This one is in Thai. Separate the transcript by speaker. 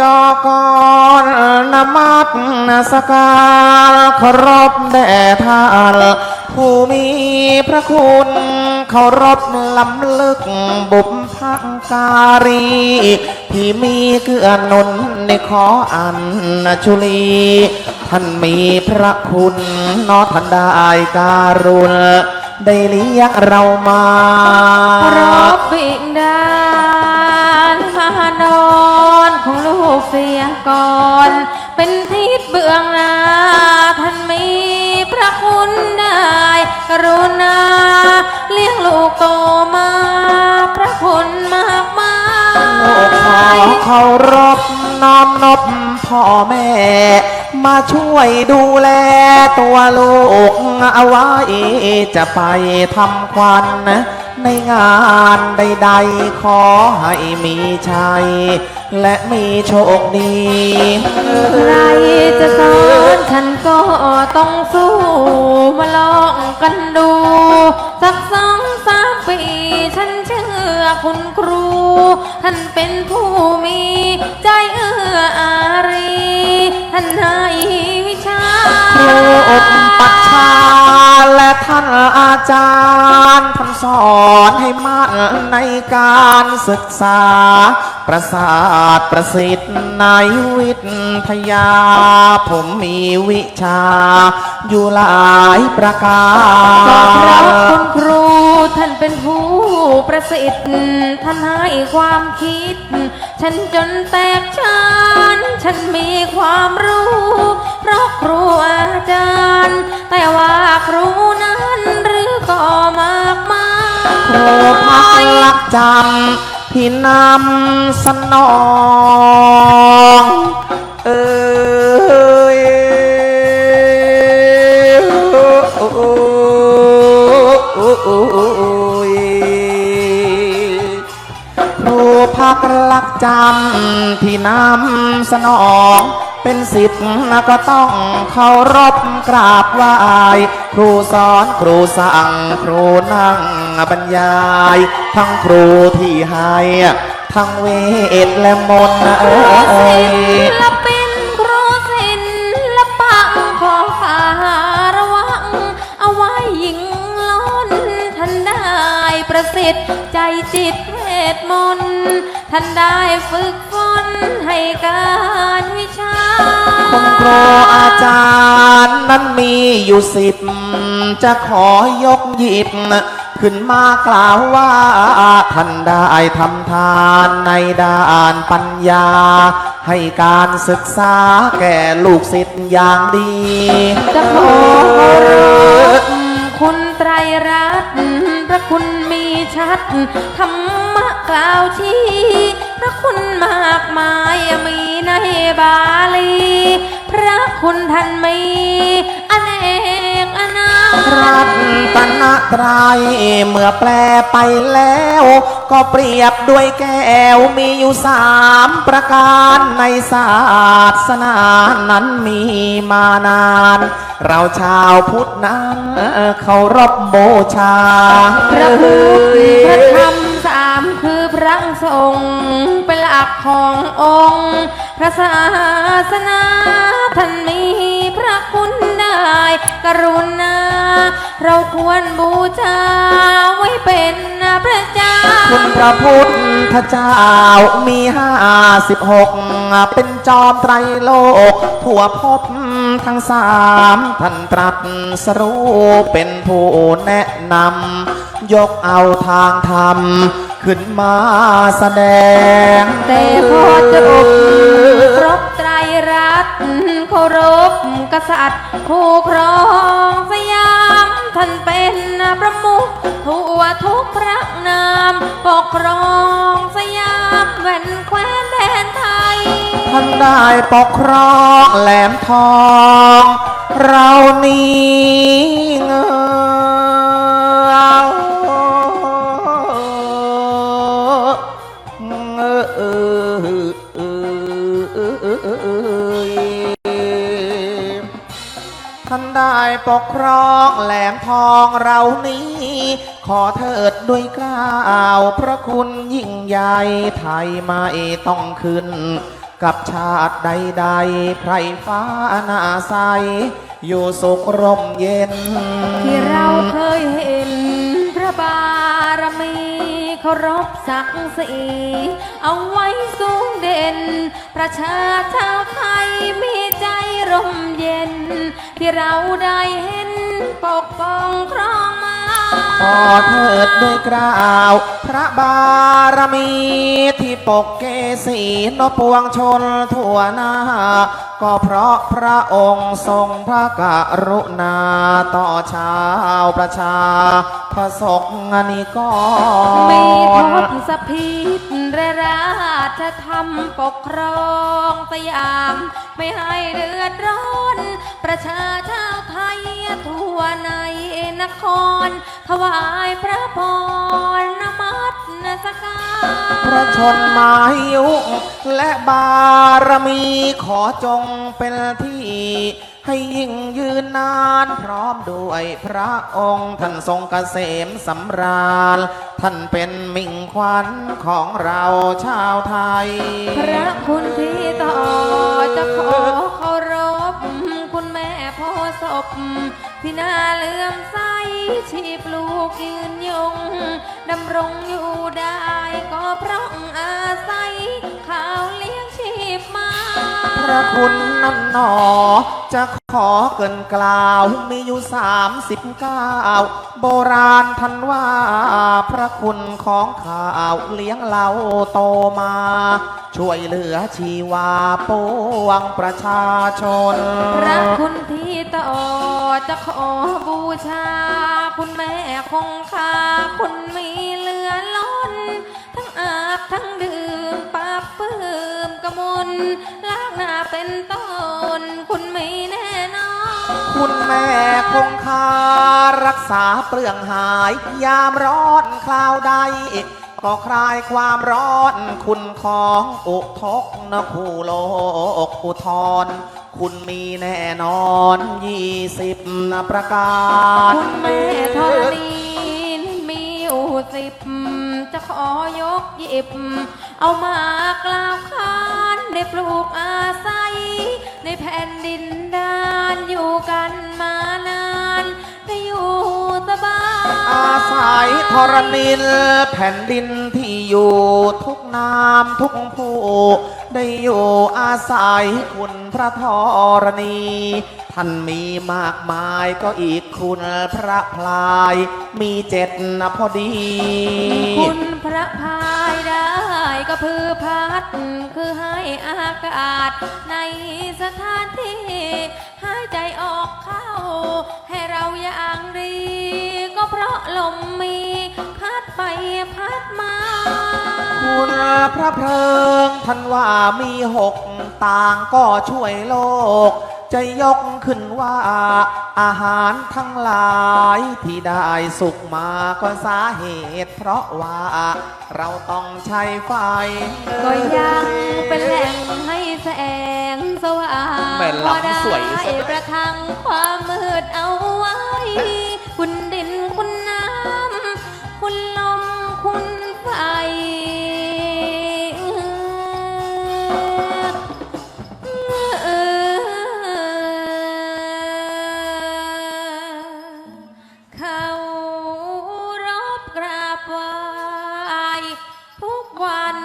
Speaker 1: ยอกรนมัสสการเคารพแด่ท่านผู้มีพระคุณเคารพลำลึกบุพการี ที่มีเกื้อนุนในขออันชุลี ท่านมีพระคุณนอท่านได้การุณได้เลี้ยงเรามา
Speaker 2: พราะบิดา เสียก่อน เป็นทิศเบื้องหน้าท่านมีพระคุณได้ กรุณา เลี้ยงลูกโตมา พระคุณมากมาย
Speaker 1: ขอเคารพน้อมนบพ่อแม่ มาช่วยดูแลตัวลูกเอาไว้จะไปทำควัน ในงานใดๆ ขอให้มีชัย และมีโชคดี
Speaker 2: ใครจะสอนฉันก็ต้องสู้ มาลองกันดู สักสองสามปี ฉันเชื่อคุณครู ท่านเป็นผู้มีใจเอื้ออารี ท่านให้วิชา
Speaker 1: ครูอบปัชชาและท่านอาจารย์ท่านสอน ให้มั่นในการศึกษา ประสาทประสิทธิ์ในวิทยา ผมมีวิชา อยู่หลายประกา
Speaker 2: ก็เพระคุณครูท่านเป็นผู้ประสิทธิ์ท่านให้ความคิด ฉันจนแตกฉานฉันมีความรู้ เพราะครูอาจารย์ แต่ว่าครูนั้นหรือก็มากมาย
Speaker 1: ครูพักลักจำที่นำสนอง เอยครูพักลักจำที่นำสนอง เป็นสิทธิ์ก็ต้องเคารพกราบไหว้ครูสอนครูสั่งครูนั่งบรรยาย ทั้งครูที่ให้ทั้งเวทและมนต์เอ้ย
Speaker 2: ศิลปินครูศิลปะขอฝาระวัง เอาไว้ยิงล้นท่านได้ประสิทธิ์ใจจิตเวทมนต์ท่านได้ฝึกฝ นให้การวิชา
Speaker 1: คุณครูอาจารย์นั้นมีอยู่สิบ จะขอยกหยิบ ขึ้นมากล่าวว่า ท่านได้ทำทานในด้านปัญญา ให้การศึกษาแก่ลูกศิษย์อย่างดี
Speaker 2: จะขอเคารพคุณไตรรัตน์พระคุณมี ชัดธรรมะกล่าวชี้พระคุณมากมายมีในบาลี พระคุณท่านมี อเนกอนา
Speaker 1: รัตนตรัยเมื่อแปลไปแล้ว ก็เปรียบด้วยแก้วมีอยู่สามประการในศาสนานั้นมีมานาน เราชาวพุทธนั้นเคารพบูชา
Speaker 2: พระพุทธพระธรรมสามคือพระสงฆ์เป็นหลักขององค์ พระศาสนาท่านมี พระคุณได้กรุณา เราควรบูชาไว้เป็นพระเจ้า
Speaker 1: คุณพระพุทธเจ้ามีห้าสิบหกเป็นจอมไตรโลก ทั่วภพทั้งสามท่านตรัสสรู้เป็นผู้แนะนำยกเอาทางธรรม ขึ้นมาแสดง
Speaker 2: แต่พอจบครบไตรรัตน์ เคารพกษัตริย์ ผู้ครองสยาม ท่านเป็นประมุขทั่วทุกพระนาม ปกครองสยามแว่นแคว้นแดนไทย
Speaker 1: ท่านได้ปกครองแหลมทอง เรานี้ ปกครองแหลมทองเรานี้ ขอเถิดด้วยกล้าวพระคุณยิ่งใหญ่ไทยไม่ต้องขึ้น กับชาติใดๆไพรฟ้านาใสอยู่สุขร่มเย็น
Speaker 2: ที่เราเคยเห็นพระบารมีเคารพศักดิ์ศรีเอาไว้สูงเด่น ประชาชาวไทยมี ร่มเย็น ที่เราได้เห็นปกป้องครองมา
Speaker 1: ขอเถิดด้วยกล่าว พระบารมีที่ปกเกษีนปวงชนทั่วหน้า ก็เพราะพระองค์ทรงพระกรุณาต่อชาวประชาพระสกนิก
Speaker 2: มีทศสพิษและราชธรรมปกครองสยามไม่ให้เดือดร้อน ประชาชาวไทยทั่วในนคร ถวายพระพรนมัสการ
Speaker 1: พระชนมายุและบารมีขอจงเป็นที่ ให้ยิ่งยืนนานพร้อมด้วยพระองค์ท่านทรงเกษมสำราญ ท่านเป็นมิ่งขวัญของเราชาวไทย
Speaker 2: พระคุณที่ต่อจะขอขอ ศพพที่น่าเลื่อมใสชีพลูกยืนยงดำรงอยู่ได้ก็เพราะอาศัยข้าวเลี้ยงชีพมา
Speaker 1: พระคุณนั่นหนอจะ ขอเกินกล่าวมีอยู่สามสิบเก้าโบราณท่านว่า พระคุณของข่าวเลี้ยงเราโตมา ช่วยเหลือชีวาปวงประชาชน
Speaker 2: พระคุณที่ต่อจะขอบูชา คุณแม่คงคาคุณมีเหลือล้น ทั้งอาบทั้งดื่ม นลากหน้าเป็นต้น คุณมีแน่นอน
Speaker 1: คุณแม่คงคารักษาเปลืองหาย ยามร้อนคราวใด ก็คลายความร้อนคุณของอุทกนคูโลกอุทรคุณมีแน่นอนยี่สิบประการ
Speaker 2: คุณแม่ธรณีมีอยู่สิบจะขอยกหยิบ เอามากล่าวขานได้ ปลูกอาศัย ในแผ่นดินดานอยู่กันมานานได้อยู่สบาย
Speaker 1: อาศัยธรณินแผ่นดินที่อยู่ทุกนามทุกผู้ได้อยู่อาศัยคุณพระธรณี ท่านมีมากมายก็อีกคุณพระพลาย มีเจ็ดนะพอดี
Speaker 2: คุณพระพายได้ ก็พือพัด คือให้อากาศ ในสถานที่หายใจออกเข้า ให้เราอย่างดี ก็เพราะลมมี พัดไปพัดมา
Speaker 1: คุณพระเพลิงท่านว่ามีหกต่างก็ช่วยโลก จะยกขึ้นว่า อาหารทั้งหลายที่ได้สุกมาก็สาเหตุ เพราะว่าเราต้องใช้ไฟ
Speaker 2: ก็ยังเป็นแหล่งให้แสงสว่าง
Speaker 1: แม่ลำ
Speaker 2: พอได้
Speaker 1: สวยซะด้วย
Speaker 2: ประทังความมืดเอาไว้ คุณดินคุายทุกวัน